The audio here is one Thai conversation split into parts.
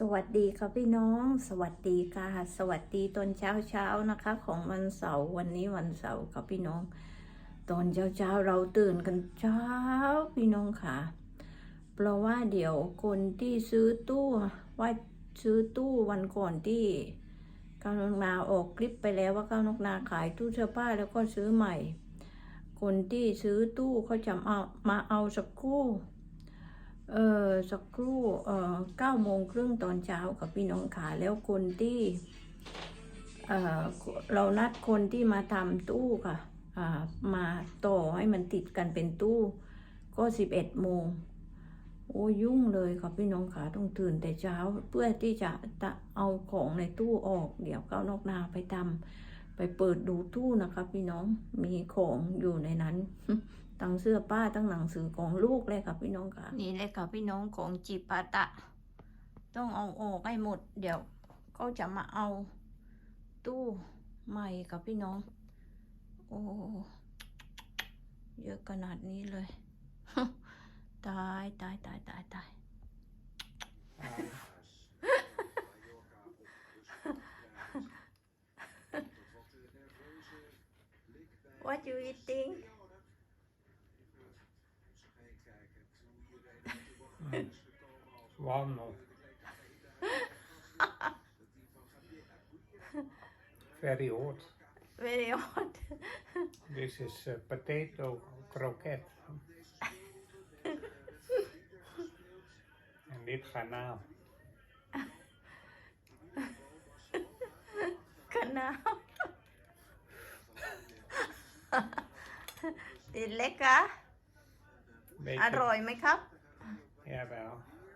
สวัสดีค่ะพี่น้อง สวัสดีค่ะ สวัสดีตอนเช้าเช้านะคะ ของวันเสาร์วันนี้วันเสาร์ค่ะพี่น้อง ตอนเช้าเช้าเราตื่นกันเช้าพี่น้องค่ะ เพราะว่าเดี๋ยวคนที่ซื้อตู้ว่าซื้อตู้วันก่อนที่ก้าวนกนาออกคลิปไปแล้วว่าก้าวนกนาขายตู้เสื้อผ้าแล้วก็ซื้อใหม่ คนที่ซื้อตู้เขาจะเอามาเอาสักคู่ เออสักครู่เออเก้าโมงครึ่งตอนเช้ากับพี่น้องขาแล้วคนที่เออเรานัดคนที่มาทำตู้ค่ะอ่ามาต่อให้มันติดกันเป็นตู้ ก็สิบเอ็ดโมงโอ้ยุ่งเลยค่ะพี่น้องขาต้องตื่นแต่เช้าเพื่อที่จะตะเอาของในตู้ออก เดี๋ยวก้าวนอกนาไปทำไปเปิดดูตู้นะคะ พี่น้องมีของอยู่ในนั้น ตั้งเสื้อป้าตั้งหนังสือของลูกเลยค่ะพี่น้องค่ะ นี่เลยค่ะพี่น้องของจิปาตะ ต้องเอาออกให้หมด เดี๋ยวเขาจะมาเอาตู้ใหม่ค่ะพี่น้อง โอ้เยอะขนาดนี้เลย ตายตายตายตายตาย What you eating? Walnut. Very hot. Very hot. This is uh, potato croquette. en dit garnaal. ขนาดติดเล็ก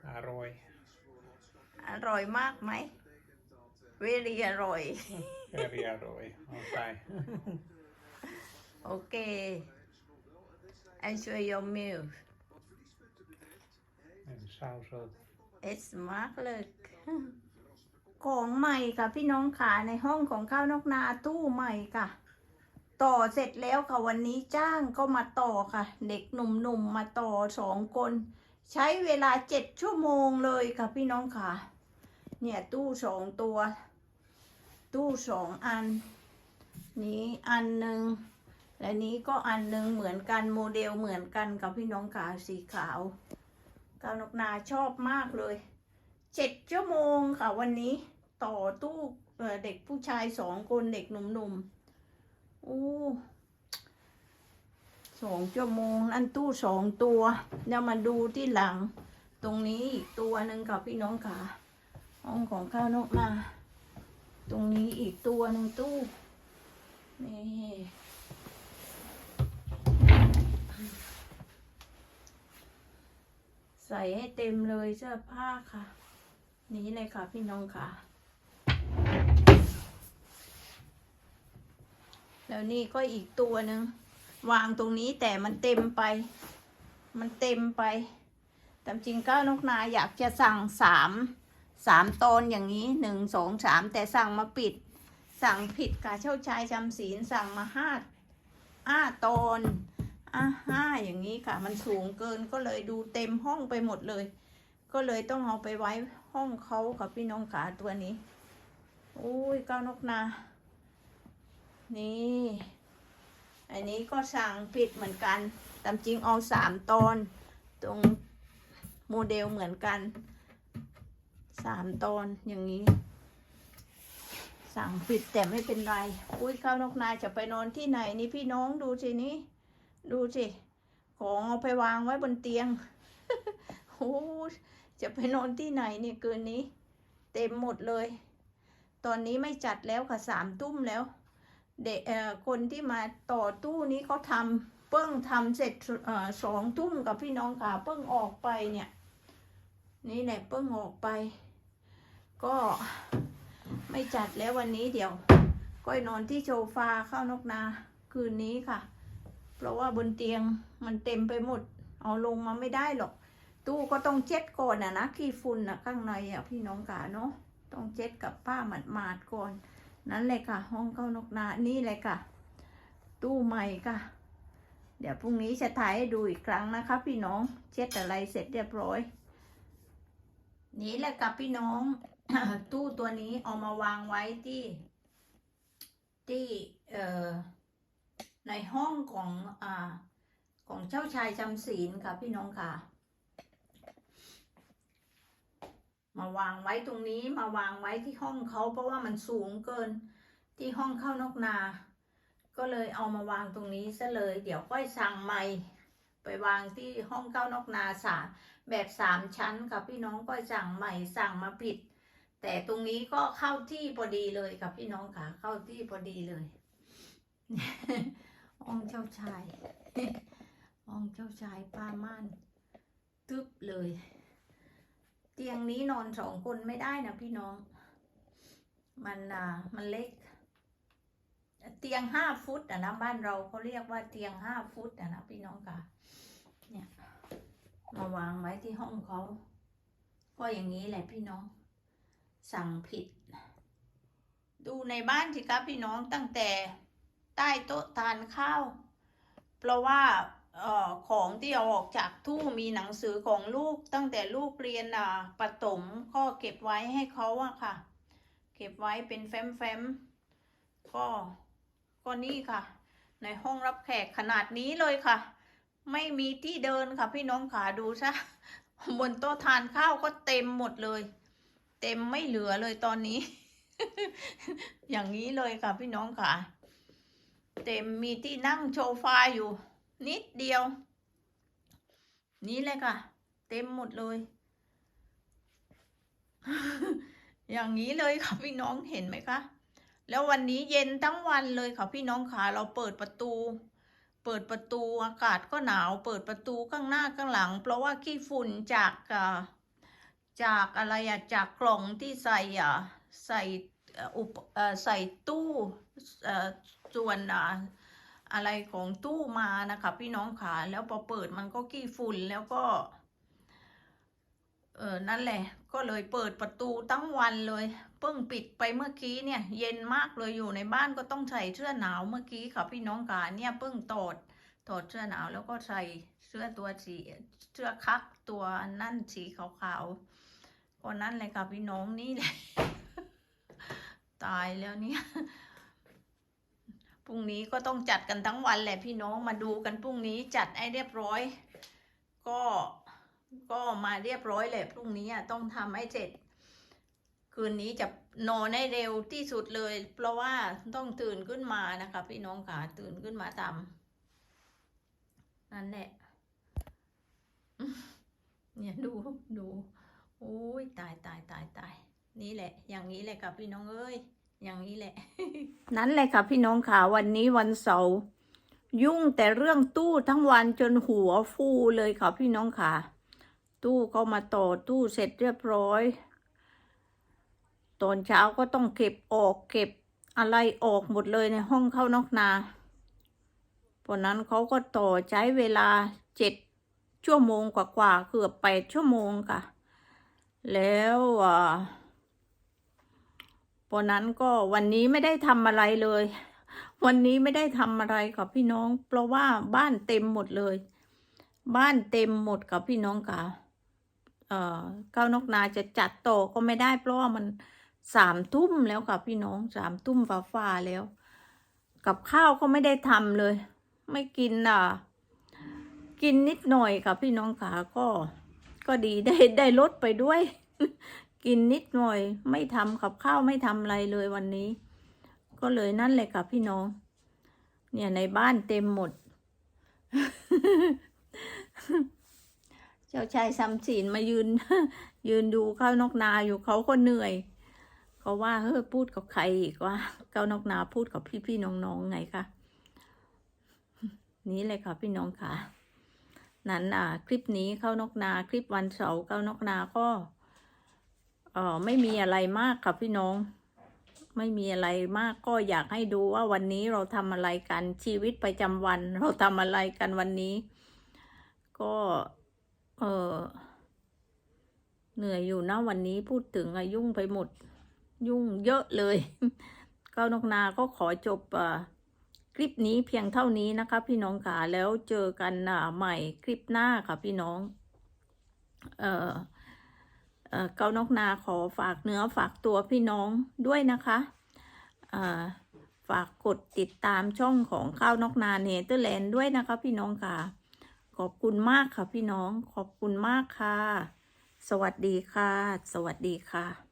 อะ Beetje, อร่อยไหมครับ Jawel, arooi. อร่อยมากไหม very อร่อย Very arooi. Oké. โอเค enjoy your meal en saus ook. it's มากเลยของใหม่ค่ะพี่น้องค่ะในห้องของข้าวนอกนาตู้ใหม่ค่ะ ต่อเสร็จแล้วค่ะวันนี้จ้างก็มาต่อค่ะ เด็กหนุ่มๆมาต่อสองคน ใช้เวลาเจ็ดชั่วโมงเลยค่ะพี่น้องค่ะ เนี่ยตู้สองตัว ตู้สองอัน นี้อันหนึ่งและนี้ก็อันหนึ่งเหมือนกันโมเดลเหมือนกันกับพี่น้องขาสีขาวกาวนกนาชอบมากเลยเจ็ดชั่วโมงค่ะวันนี้ต่อตู้เอ่อเด็กผู้ชายสองคนเด็กหนุ่มๆอู้ สองชั่วโมงนั่นตู้สองตัวเดี๋ยวมาดูที่หลัง ตรงนี้อีกตัวหนึ่งค่ะพี่น้องขาห้องของข้าวนกนาตรงนี้อีกตัวหนึ่งตู้นี่ใส่ให้เต็มเลยเสื้อผ้าค่ะ นี้เลยค่ะพี่น้องค่ะ แล้วนี่ก็อีกตัวหนึ่ง วางตรงนี้แต่มันเต็มไป มันเต็มไปแต่จริงก้านกนาอยากจะสั่งสามสามตอนอย่างนี้หนึ่งสองสามแต่สั่งมาปิด สั่งผิดกาเช่าชายจำศีลสั่งมาห้าห้าตอนอะห้าอย่างนี้ค่ะ มันสูงเกินก็เลยดูเต็มห้องไปหมดเลย ก็เลยต้องเอาไปไว้ห้องเขากับพี่น้องขาตัวนี้ อุ้ยก้าวนกนา นี่ อันนี้ก็สั่งผิดเหมือนกัน ตามจริงเอาสามตอน ตรงโมเดลเหมือนกันสามตอนอย่างนี้ สั่งผิดแต่ไม่เป็นไร อุ้ยข้าวนกนายจะไปนอนที่ไหนนี่พี่น้องดูสินี่ดูสิ ของเอาไปวางไว้บนเตียง โอ้จะไปนอนที่ไหนเนี่ยคืนนี้ เต็มหมดเลย ตอนนี้ไม่จัดแล้วค่ะสามทุ่มแล้ว เด็กเอ่อคนที่มาต่อตู้นี้เขาทำเปิ้งทำเสร็จอ่อสองทุ่มกับพี่น้องค่ะเปิ้งออกไปเนี่ย นี่แหละเปิ้งออกไป ก็ไม่จัดแล้ววันนี้เดี๋ยว ก้อยนอนที่โซฟาเข้านกนาคืนนี้ค่ะ เพราะว่าบนเตียงมันเต็มไปหมด เอาลงมาไม่ได้หรอก ตู้ก็ต้องเช็ดก่อนนะนะขี้ฝุ่นนะข้างในอะพี่น้องกาเนาะต้องเช็ดกับผ้าหมาดๆก่อน นั่นเลยค่ะ ห้องเข้านกนานี่เลยค่ะ ตู้ใหม่ค่ะ เดี๋ยวพรุ่งนี้จะถ่ายให้ดูอีกครั้งนะคะ พี่น้องเช็ดอะไรเสร็จเรียบร้อย นี่แหละกับพี่น้อง ตู้ตัวนี้เอามาวางไว้ที่ ที่เอ่อในห้องของอ่าของเจ้าชายจำศีลค่ะพี่น้องค่ะ มาวางไว้ตรงนี้มาวางไว้ที่ห้องเขาเพราะว่ามันสูงเกินที่ห้องเข้านกนา ก็เลยเอามาวางตรงนี้ซะเลย เดี๋ยวค่อยสั่งใหม่ไปวางที่ห้องเข้านกนาสามแบบสามชั้นค่ะพี่น้องก็สั่งใหม่สั่งมาผิด แต่ตรงนี้ก็เข้าที่พอดีเลยค่ะพี่น้องค่ะเข้าที่พอดีเลยห้องเจ้าชายห้องเจ้าชายป้าม่านตึ๊บเลย เตียงนี้นอนสองคนไม่ได้นะพี่น้อง มันอ่ามันเล็ก เตียงห้าฟุตอะนะบ้านเราเขาเรียกว่าเตียงห้าฟุตอะนะพี่น้องค่ะ เนี่ย มาวางไว้ที่ห้องเขา ก็อย่างนี้แหละพี่น้อง สั่งผิด ดูในบ้านสิครับพี่น้องตั้งแต่ใต้โต๊ะทานข้าว เพราะว่า ของที่เอาออกจากตู้มีหนังสือของลูกตั้งแต่ลูกเรียนประถมก็เก็บไว้ให้เขาอะค่ะ เก็บไว้เป็นแฟ้มๆก็ก็นี่ค่ะ ในห้องรับแขกขนาดนี้เลยค่ะ ไม่มีที่เดินค่ะพี่น้องขาดูซะบนโต๊ะทานข้าวก็เต็มหมดเลย เต็มไม่เหลือเลยตอนนี้ อย่างนี้เลยค่ะพี่น้องค่ะ เต็มมีที่นั่งโชฟาอยู่ นิดเดียว นี่เลยค่ะ เต็มหมดเลย อย่างนี้เลยค่ะพี่น้องเห็นไหมคะ แล้ววันนี้เย็นทั้งวันเลยค่ะพี่น้องค่ะเราเปิดประตู เปิดประตูอากาศก็หนาว เปิดประตูข้างหน้าข้างหลัง เพราะว่าขี้ฝุ่นจากอ่าจากอะไรอะจากกล่องที่ใส่อะใส่อุปใส่ตู้เอ่อส่วน อะไรของตู้มานะคะ พี่น้องค่ะแล้วพอเปิดมันก็ขี้ฝุ่นแล้วก็ เออนั่นแหละ ก็เลยเปิดประตูทั้งวันเลย เพิ่งปิดไปเมื่อกี้เนี่ย เย็นมากเลยอยู่ในบ้านก็ต้องใส่เสื้อหนาวเมื่อกี้ค่ะ พี่น้องค่ะเนี่ยเพิ่งตอดตอดเสื้อหนาวแล้วก็ใส่เสื้อตัวสีเสื้อคักตัวนั่นสีขาวๆก็นั่นเลยค่ะพี่น้องนี่แหละ ตายแล้วเนี่ย พรุ่งนี้ก็ต้องจัดกันทั้งวันแหละพี่น้องมาดูกันพรุ่งนี้จัดให้เรียบร้อย ก็ก็มาเรียบร้อยแหละพรุ่งนี้อะต้องทำให้เสร็จ คืนนี้จะนอนให้เร็วที่สุดเลย เพราะว่าต้องตื่นขึ้นมานะคะพี่น้องค่ะตื่นขึ้นมาทำนั่นแหละเนี่ยดูดูโอ้ยตายตายตายตายนี่แหละ อย่างนี้แหละค่ะพี่น้องเอ้ย อย่างนี้แหละ นั่นแหละค่ะพี่น้องค่ะวันนี้วันเสาร์ยุ่งแต่เรื่องตู้ทั้งวันจนหัวฟูเลยค่ะพี่น้องค่ะ ตู้ก็มาต่อตู้เสร็จเรียบร้อย ตอนเช้าก็ต้องเก็บออกเก็บอะไรออกหมดเลยในห้องเข้านอกนาเพราะนั้นเขาก็ต่อใช้เวลาเจ็ดชั่วโมงกว่าๆเกือบแปดชั่วโมงค่ะ แล้วอ่า พราะนั้นก็วันนี้ไม่ได้ทำอะไรเลย วันนี้ไม่ได้ทำอะไรกับพี่น้อง เพราะว่าบ้านเต็มหมดเลย บ้านเต็มหมดกับพี่น้องค่ะเอ่อก้าวนกนาจะจัดโตก็ไม่ได้เพราะว่ามันสามทุ่มแล้วค่ะพี่น้องสามทุ่มฟ้าฟ้าแล้ว กับข้าวก็ไม่ได้ทำเลย ไม่กินอะกินนิดหน่อยค่ะพี่น้องขาก็ ก็ดีได้ได้ลดไปด้วย กินนิดหน่อย ไม่ทำกับข้าวไม่ทำอะไรเลยวันนี้ ก็เลยนั่นเลยค่ะพี่น้อง เนี่ยในบ้านเต็มหมด เจ้าชายซัมศีลมายืน ยืนดูข้าวนกนาอยู่เขาก็เหนื่อย เขาว่าเฮ้ยพูดกับใครอีกว่าข้าวนกนาพูดกับพี่พี่น้องๆไงคะนี่เลยค่ะพี่น้องค่ะ นั้นอ่าคลิปนี้ข้าวนกนาคลิปวันเสาร์ข้าวนกนาก็ เออไม่มีอะไรมากค่ะพี่น้อง ไม่มีอะไรมากก็อยากให้ดูว่าวันนี้เราทำอะไรกันชีวิตประจำวัน เราทำอะไรกันวันนี้ ก็เออเหนื่อยอยู่นะวันนี้พูดถึงอะยุ่งไปหมด ยุ่งเยอะเลยก้าวนกนาก็ขอจบอ่าคลิปนี้เพียงเท่านี้นะคะ พี่น้องค่ะแล้วเจอกันใหม่คลิปหน้าค่ะพี่น้อง เออ เกานกนาขอฝากเนื้อฝากตัวพี่น้องด้วยนะคะฝากกดติดตามช่องของข้าวนกนาเนเธอร์แลนด์ด้วยนะคะพี่น้องค่ะ ขอบคุณมากค่ะพี่น้อง ขอบคุณมากค่ะ สวัสดีค่ะ สวัสดีค่ะ